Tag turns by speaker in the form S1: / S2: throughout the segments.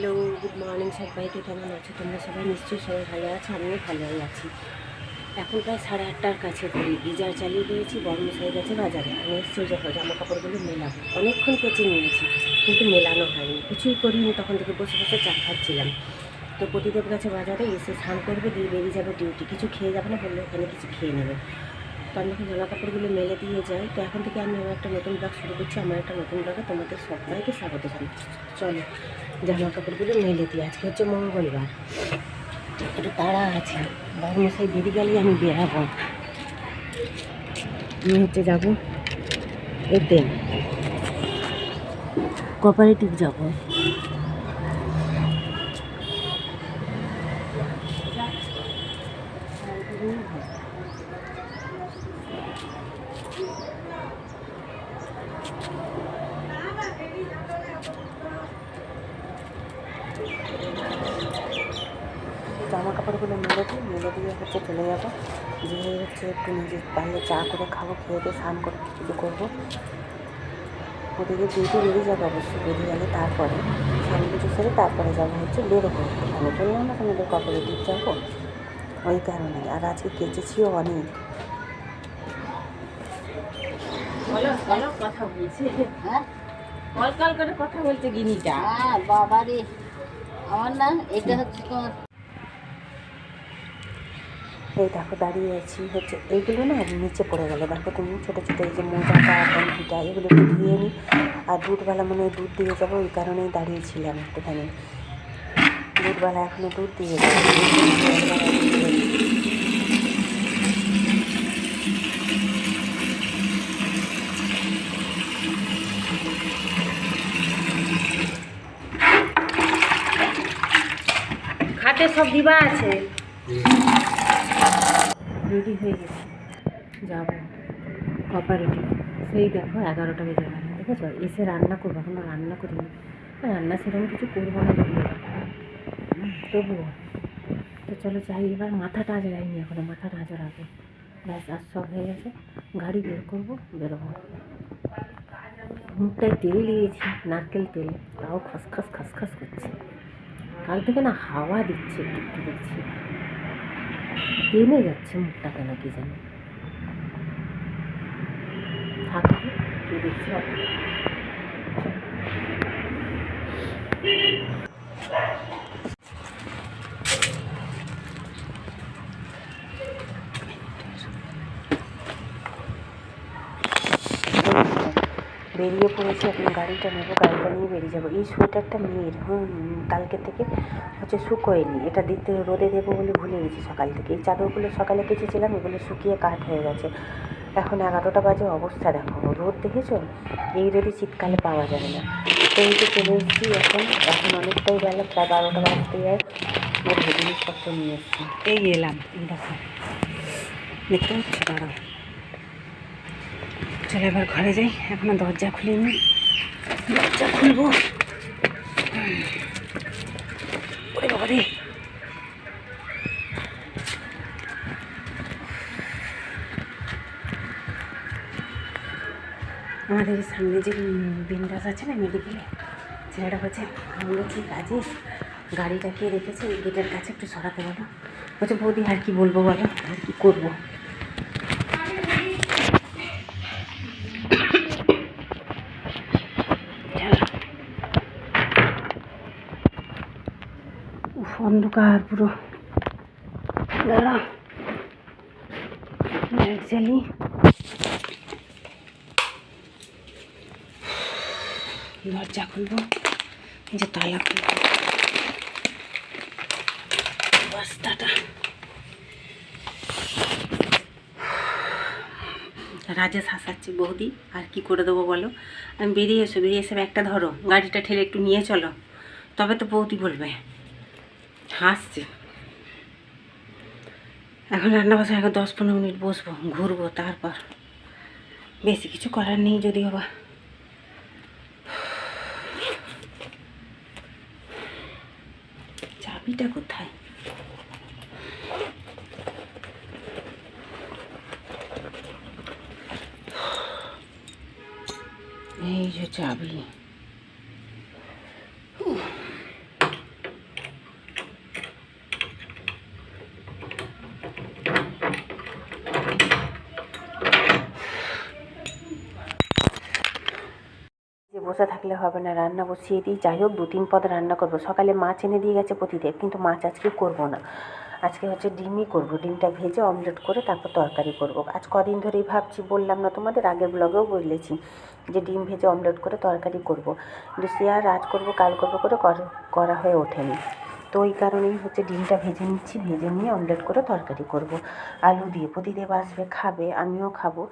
S1: Hello good morning সবাইকে কেমন আছো? তোমরা সবাই নিশ্চয়ই সবাই ভালো আছো, আমিও ভালোই আছি। এখন প্রায় সাড়ে আটটার কাছে করি গিজার চালিয়ে দিয়েছি বড় মশাই গেছে বাজারে। আমি এসছি দেখো জামা কাপড়গুলো মেলাবো। অনেকক্ষণ কেচে নিয়েছি, কিন্তু মেলানো হয়নি। কিছুই করিনি, তখন থেকে বসে বসে চা খাচ্ছিলাম। তো প্রতিদেব গেছে বাজারে এসে স্নান করবে, দিয়ে বেরিয়ে যাবে ডিউটি কিছু খেয়ে যাবে না বললে ওখানে কিছু খেয়ে নেবে। আমি যখন জামা কাপড়গুলো মেলে দিয়ে যাই তো এখন থেকে আমি আমার একটা নতুন ব্লগ শুরু করছি। আমার একটা নতুন ব্লগে তোমাদের সবাইকে স্বাগত জানাই চলো, জামা কাপড়গুলো মেলে দিই। আজকে হচ্ছে মঙ্গলবার। একটু তাড়া আছে। বাবু মশাই বেরিয়ে গেলেই আমি বেরাবো। আমি হচ্ছে যাব এতে কোঅপারেটিভ যাব জামা কাপড়গুলো মেলে দিই মেলে দিয়ে হচ্ছে চলে যাব। গিয়ে হচ্ছে একটু নিজে পারলে চা করে খাব খেয়ে দিয়ে স্নান করে কিছু করব। ওদিকে ডিউটি বেরিয়ে যাব অবশ্যই বেরিয়ে গেলে তারপরে স্নান কিছু সেরে তারপরে যাব হচ্ছে বেরোবো। আমি বললাম না তোমাদের কোঅপারেটিভ যাব ওই কারণে আর আজকে কেচেছিও অনেক।
S2: কথা বলছে।
S1: হ্যাঁ?
S2: কল কল করে কথা বলছে গিনিটা।
S3: হ্যাঁ বাবা রে আমার না এটা হচ্ছে তোমার
S1: এই দেখো দাঁড়িয়ে আছি। হচ্ছে এইগুলো না নিচে পড়ে গেলো। দেখো তুমি ছোটো ছোটো এই যে মোজাটা টঙ্কিটা এগুলো একটু ধুয়ে নিই আর দুধবেলা মনে হয় দুধ দিয়ে যাব, ওই কারণেই দাঁড়িয়েছিলাম একটুখানি। দুধবেলা এখনও দুধ দিয়ে
S2: খাটে সব দিবা আছে?
S1: রেডি হয়ে গেছি। যাব। কোঅপারেটিভ সেই দেখো এগারোটা বেজে গেল, দেখেছ? এসে রান্না করব এখনও রান্না করিনি। আর রান্না সেরকম কিছু করব না তবুও। তো চলো যাই, এবার মাথাটা আজ যাইনি এখনও, মাথাটা আজ রাখব ব্যাস আর সব হয়ে গেছে। গাড়ি বের করব, বেরোবো। মুখটায় তেল দিয়েছি, নারকেল তেল। তাও খসখস খসখস করছে। কাল থেকে না হাওয়া দিচ্ছে, একটু দিচ্ছে টেনে যাচ্ছে মুখটা কেন কি জানি থাকবে দেখছি। বেরিয়ে পড়েছি, এখন গাড়িটা নেব, গাড়িটা নিয়ে বেরিয়ে যাব। এই সোয়েটারটা মেয়ের, হুম, কালকে থেকে হচ্ছে শুকোয়নি। এটা দিতে রোদে দেবো বলে ভুলে গেছি সকাল থেকে। এই চাদরগুলো সকালে কেচেছিলাম, এগুলো শুকিয়ে কাঠ হয়ে গেছে। এখন এগারোটা বাজে অবস্থা, দেখো। রোদ দেখেছ? এই রোদে শীতকালে পাওয়া যাবে না। তো যে চলে এসেছি এখন এখন অনেকটাই বেলা, প্রায় বারোটা বাজতে যায় জিনিসপত্র নিয়ে এসেছি।
S2: এই এলাম
S1: দেখো। দেখতে পাচ্ছি? দাঁড়াও।
S2: চলো এবার ঘরে যাই। এখনও দরজা খুলিনি। দরজা খুলবো।
S1: আমাদের সামনে যে বিন্দাস আছে না মেডিকেলে ছেলেটা বলছে আমি কি কাজে? গাড়িটাকে রেখেছে, গেটের কাছে একটু সরাতে বলো। বলছে, বৌদি, আর কি বলব বলো? আর কি করব
S2: চলো উফ, অন্ধকার পুরো। দাঁড়া। লাইট জ্বালি দরজা খুলবো। যে তালা খুলবো। বস্তাটা
S1: রাজেশ হাসাচ্ছি, বৌদি, আর কি করে দেবো বলো? আমি বেরিয়ে এসো, বেরিয়ে এসে একটা ধরো। গাড়িটা ঠেলে একটু নিয়ে চলো। তবে তো বৌদি বলবে। হাসছে। এখন রান্না বসে এখন দশ পনেরো মিনিট বসবো, ঘুরবো তারপর। বেশি কিছু করার নেই যদি বাবা। চাবিটা কোথায়? এই যে চাবি। বসে থাকলে হবে না, রান্না বসিয়ে দিই। যাই হোক দু তিন পদ রান্না করব। সকালে মাছ এনে দিয়ে গেছে প্রতিদেব কিন্তু মাছ আজকে করব না। আজকে হচ্ছে ডিমই করব। ডিমটা ভেজে অমলেট করে তারপর তরকারি করব। আজ কদিন ধরেই ভাবছি, বললাম না তোমাদের, আগের ব্লগেও বলেছি যে ডিম ভেজে অমলেট করে তরকারি করব। কিন্তু সে আর আজ করব, কাল করব করে কর- হয়ে ওঠেনি। তো ওই কারণেই হচ্ছে ডিমটা ভেজে নিচ্ছি, ভেজে নিয়ে অমলেট করে তরকারি করব। আলু দিয়ে প্রতিদেব আসবে, খাবে, আমিও খাব।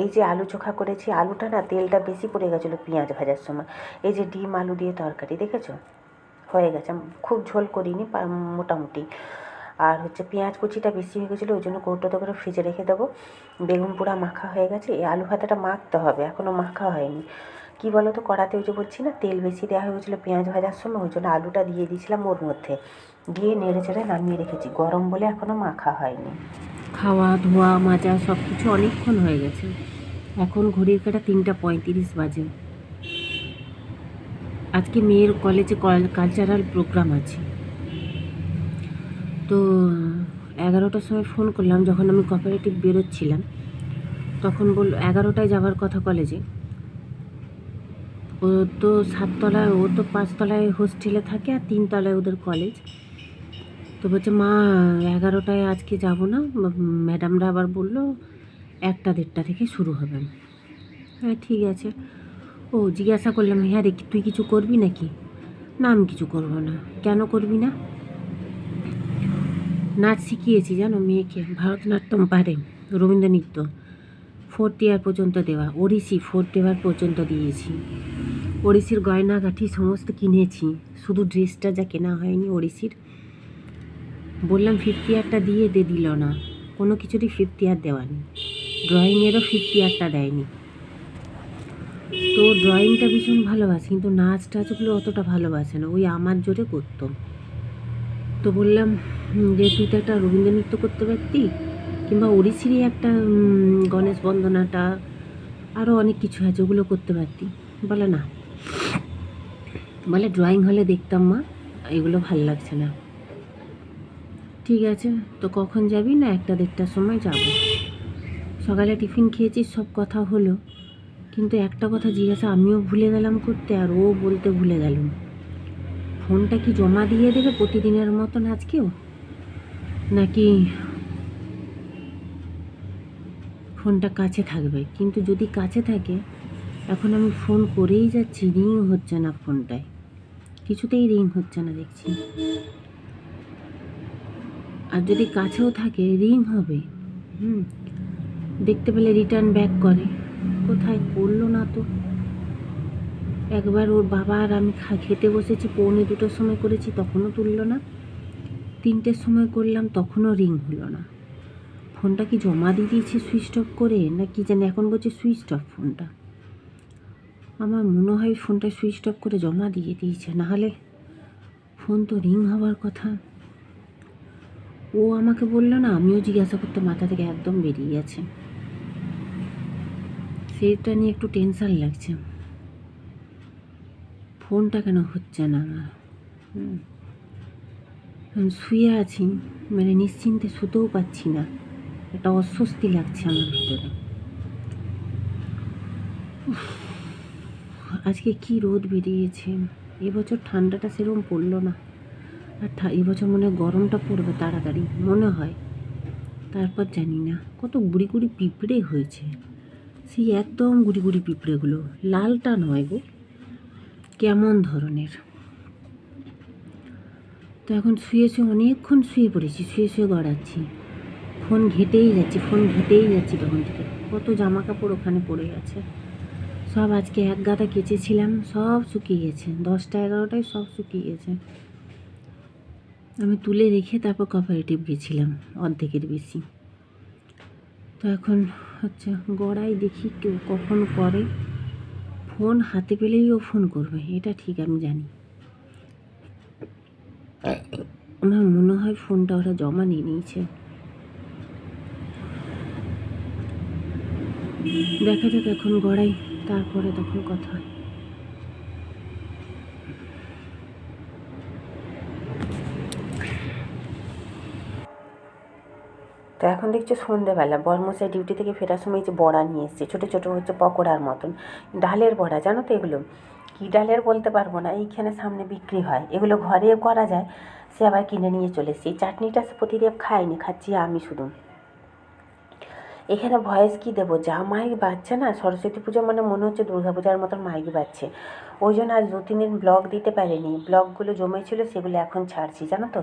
S1: এই যে আলু চোখা করেছি, আলুটা না তেলটা বেশি পড়ে গেছিল পেঁয়াজ ভাজার সময়। এই যে ডিম, আলু দিয়ে তরকারি, দেখেছ? হয়ে গেছে। খুব ঝোল করিনি মোটামুটি। আর হচ্ছে পেঁয়াজ কুচিটা বেশি হয়ে গেছিল, ওই জন্য কৌটোতে করে ফ্রিজে রেখে দেবো। বেগুন পোড়া মাখা হয়ে গেছে। এই আলু ভাতাটা মাখতে হবে এখনও মাখা হয়নি। কী বলো তো কড়াতে ওই যে বলছি না, তেল বেশি দেওয়া হয়ে গেছিল পেঁয়াজ ভাজার সময়, ওই জন্য আলুটা দিয়ে দিয়েছিলাম ওর মধ্যে। দিয়ে নেড়ে চেড়ে নামিয়ে রেখেছি। গরম বলে এখনও মাখা হয়নি। খাওয়া, ধোয়া, মাজা সব কিছু অনেকক্ষণ হয়ে গেছে। এখন ঘড়ির কাটা তিনটা পঁয়ত্রিশ বাজে। আজকে মেয়ের কলেজে কালচারাল প্রোগ্রাম আছে। তো এগারোটার সময় ফোন করলাম, যখন আমি কপারেটিভ বেরোচ্ছিলাম, তখন বলল, এগারোটায় যাওয়ার কথা কলেজে ও তো সাততলায়, ও তো পাঁচতলায় হোস্টেলে থাকে আর তিনতলায় ওদের কলেজ তো বলছে, মা, এগারোটায় আজকে যাব না। ম্যাডামরা আবার বলল, একটা দেড়টা থেকে শুরু হবে। হ্যাঁ ঠিক আছে। ও, জিজ্ঞাসা করলাম হ্যাঁ রে, তুই কিছু করবি নাকি? না, আমি কিছু করব না। কেন করবি না? নাচ শিখিয়েছি, জানো, মেয়েকে, ভারতনাট্যম পারে, রবীন্দ্র নৃত্য। ফোর্থ ইয়ার পর্যন্ত দেওয়া, ওড়িশি, ফোর্থ ইয়ার পর্যন্ত দিয়েছি। ওড়িশির গয়নাগাঠি সমস্ত কিনেছি, শুধু ড্রেসটা যা কেনা হয়নি ওড়িশির। বললাম, ফিফটি ইয়ারটা দিয়ে দে দিল না। কোনো কিছুরই ফিফটি ইয়ার দেওয়া নেই। ড্রয়িংয়েরও ফিফটি ইয়ারটা দেয়নি। তো ড্রয়িংটা ভীষণ ভালোবাসে, কিন্তু নাচ টাচগুলো অতটা ভালোবাসে না। ওই আমার জোরে করতো। তো বললাম যে তুই তো একটা রবীন্দ্র নৃত্য করতে পারতি, কিংবা ওড়িশিরই একটা গণেশ বন্দনাটা আরও অনেক কিছু আছে, ওগুলো করতে পারতি। বলে, না। বলে, ড্রয়িং হলে দেখতাম মা, এগুলো ভালো লাগছে না। ঠিক আছে, তো কখন যাবি না একটা দেড়টার সময় যাব? সকালে টিফিন খেয়েছিস সব কথা হলো। কিন্তু একটা কথা জিজ্ঞাসা, আমিও ভুলে গেলাম করতে, আর ও বলতে ভুলে গেলাম ফোনটা কি জমা দিয়ে দেবে প্রতিদিনের মতন আজকেও? নাকি ফোনটা কাছে থাকবে? কিন্তু যদি কাছে থাকে, এখন আমি ফোন করেই যাচ্ছি, রিং হচ্ছে না ফোনটায়। কিছুতেই রিং হচ্ছে না, দেখছি। আর যদি কাছেও থাকে রিং হবে। হুম, দেখতে পেলে রিটার্ন ব্যাক করে। কোথায় করল না তো? একবার ওর বাবা আর আমি খা- খেতে বসেছি, পৌনে দুটোর সময় করেছি, তখনও তুললো না। তিনটের সময় করলাম, তখনও রিং হলো না। ফোনটা কি জমা দিয়ে দিয়েছি সুইচ অফ করে, না কি জানি এখন বলছে সুইচ অফ ফোনটা? আমার মনে হয় ফোনটা সুইচ অফ করে জমা দিয়ে দিয়েছে, নাহলে ফোন তো রিং হওয়ার কথা। ও আমাকে বলল না, আমিও জিজ্ঞাসা করতে মাথা থেকে একদম বেরিয়ে গেছে। সেটা নিয়ে একটু টেনশন লাগছে। ফোনটা কেন হচ্ছে না আমার? হুম। শুয়ে আছি মানে নিশ্চিন্তে শুতেও পাচ্ছি না। একটা অস্বস্তি লাগছে আমার ভিতরে। আজকে কি রোদ বেরিয়েছে? এবছর ঠান্ডাটা সেরকম পড়ল না। আর ঠা- বছর মনে হয় গরমটা পড়বে তাড়াতাড়ি, মনে হয়। তারপর জানি না, কত গুড়ি গুড়ি পিঁপড়ে হয়েছে। সেই একদম গুড়ি গুড়ি পিঁপড়েগুলো, লালটা নয় গো, কেমন ধরনের। তো এখন শুয়ে শুয়ে, অনেকক্ষণ শুয়ে পড়েছি, শুয়ে শুয়ে গড়াচ্ছি। ফোন ঘেটেই যাচ্ছি, ফোন ঘেটেই যাচ্ছি তখন থেকে। কত জামা কাপড় ওখানে পড়ে গেছে সব আজকে এক গাদা কেচেছিলাম, সব শুকিয়ে গেছে। দশটা, এগারোটায় সব শুকিয়ে গেছে। আমি তুলে রেখে তারপর কোঅপারেটিভ গেছিলাম, অর্ধেকের বেশি। তো এখন হচ্ছে গড়াই দেখি কেউ কখন করে। ফোন হাতে পেলেই ও ফোন করবে, এটা ঠিক আমি জানি। আমার মনে হয় ফোনটা ওরা জমা নিয়ে নিয়েছে। দেখা যাক এখন গড়াই, তারপরে তখন কথা তো এখন দেখছি সন্ধেবেলা। বর্মশাই ডিউটি থেকে ফেরার সময় যে বড়া নিয়ে এসছে, ছোটো ছোটো হচ্ছে পকোড়ার মতন। ডালের বড়া, জানো তো এগুলো? কী ডালের বলতে পারব না, এইখানে সামনে বিক্রি হয়। এগুলো ঘরে করা যায়, সে আবার কিনে নিয়ে চলে এসছে। চাটনিটা প্রতিদেব খায়নি, খাচ্ছি আমি শুধু। এখানে ভয়েস কি দেবো? যা মাইক বাজছে না, সরস্বতী পুজো মানে মনে হচ্ছে দুর্গা পূজার মতন মাইক বাজছে। ওই জন্য আজ দু, তিন দিন ব্লগ দিতে পারিনি। ব্লগগুলো জমেছিল, সেগুলো এখন ছাড়ছি, জানো তো?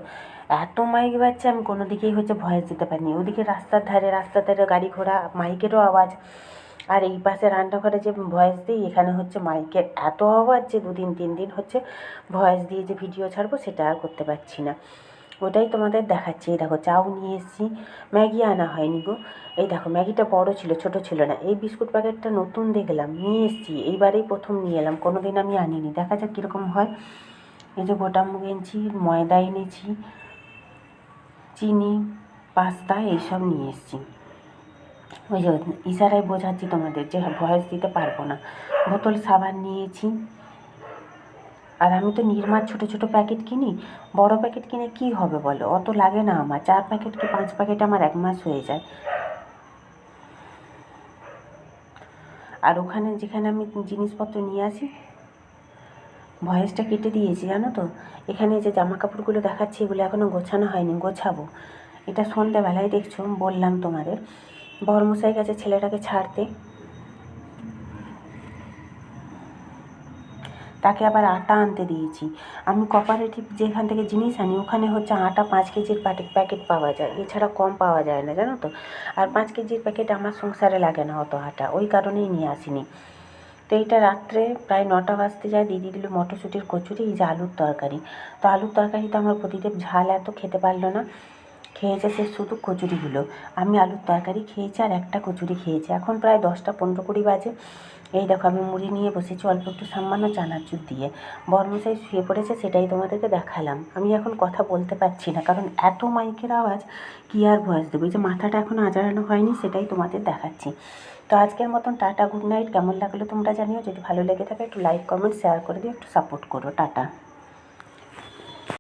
S1: এত মাইক বাজছে, আমি কোনো দিকেই হচ্ছে ভয়েস দিতে পারিনি। ওদিকে রাস্তার ধারে রাস্তার ধারে গাড়ি ঘোড়া, মাইকেরও আওয়াজ। আর এই পাশে রান্নাঘরে যে ভয়েস দিই, এখানে হচ্ছে মাইকের এত আওয়াজ যে দুদিন তিন দিন হচ্ছে ভয়েস দিয়ে যে ভিডিও ছাড়বো, সেটা আর করতে পারছি না। ওটাই তোমাদের দেখাচ্ছি। এই দেখো চাউ নিয়ে এসেছি। ম্যাগি আনা হয়নি গো। এই দেখো, ম্যাগিটা বড় ছিল, ছোট ছিল না। এই বিস্কুট প্যাকেটটা নতুন দেখলাম, নিয়ে এসেছি। এইবারেই প্রথম নিয়ে এলাম কোনো দিন আমি আনিনি। দেখা যাক কীরকম হয়। এই যে গোটা মুগ এনেছি, ময়দা এনেছি, চিনি, পাস্তা, এইসব নিয়ে এসেছি। ওই যে ইশারায় বোঝাচ্ছি তোমাদের যে ভয়েস দিতে পারব না। বোতল, সাবান নিয়েছি আর আমি তো নির্মার ছোটো ছোটো প্যাকেট কিনি, বড় প্যাকেট কিনে কি হবে বলো? অত লাগে না আমার। চার প্যাকেট কি পাঁচ প্যাকেট আমার এক মাস হয়ে যায়। আর ওখানে যেখানে আমি জিনিসপত্র নিয়ে আসি, ভয়েসটা কেটে দিয়েছি, জানো তো? এখানে যে জামা কাপড়গুলো দেখাচ্ছি, এগুলো এখনও গোছানো হয়নি, গোছাবো। এটা সন্ধ্যাবেলায় দেখছ, বললাম তোমাদের। বর্মশাই গেছে ছেলেটাকে ছাড়তে। তাকে আবার আটা আনতে দিয়েছি। আমি কোপারেটিভ যেখান থেকে জিনিস আনি, ওখানে হচ্ছে আটা পাঁচ কেজির প্যাকেট প্যাকেট পাওয়া যায়। এছাড়া কম পাওয়া যায় না, জানো তো? আর পাঁচ কেজির প্যাকেট আমার সংসারে লাগে না অত আটা, ওই কারণেই নিয়ে আসিনি। তো এইটা রাত্রে প্রায় নটা বাজতে যায়, দিদি দিল মটরশুঁটির কচুরি, এই যে আলুর তরকারি। তো আলুর তরকারিটা আমার প্রতিদেব ঝাল এত খেতে পারল না। খেয়েছে সে শুধু কচুরিগুলো আমি আলুর তরকারি খেয়েছি আর একটা কচুরি খেয়েছি। এখন প্রায় দশটা পনেরো কুড়ি বাজে। এই দেখো আমি মুড়ি নিয়ে বসেছি অল্প একটু সামান্য চানাচুর দিয়ে। বর্মশাই শুয়ে পড়েছে সেটাই তোমাদেরকে দেখালাম। আমি এখন কথা বলতে পারছি না, কারণ এত মাইকের আওয়াজ, কী আর ভয়েস দেবো? যে মাথাটা এখন আজারানো হয়নি সেটাই তোমাদের দেখাচ্ছি। তো আজকের মতন টাটা গুড নাইট কেমন লাগল তোমরা জানিও। যদি ভালো লেগে থাকে একটু লাইক কমেন্ট শেয়ার করে দিও। একটু সাপোর্ট করো। টাটা।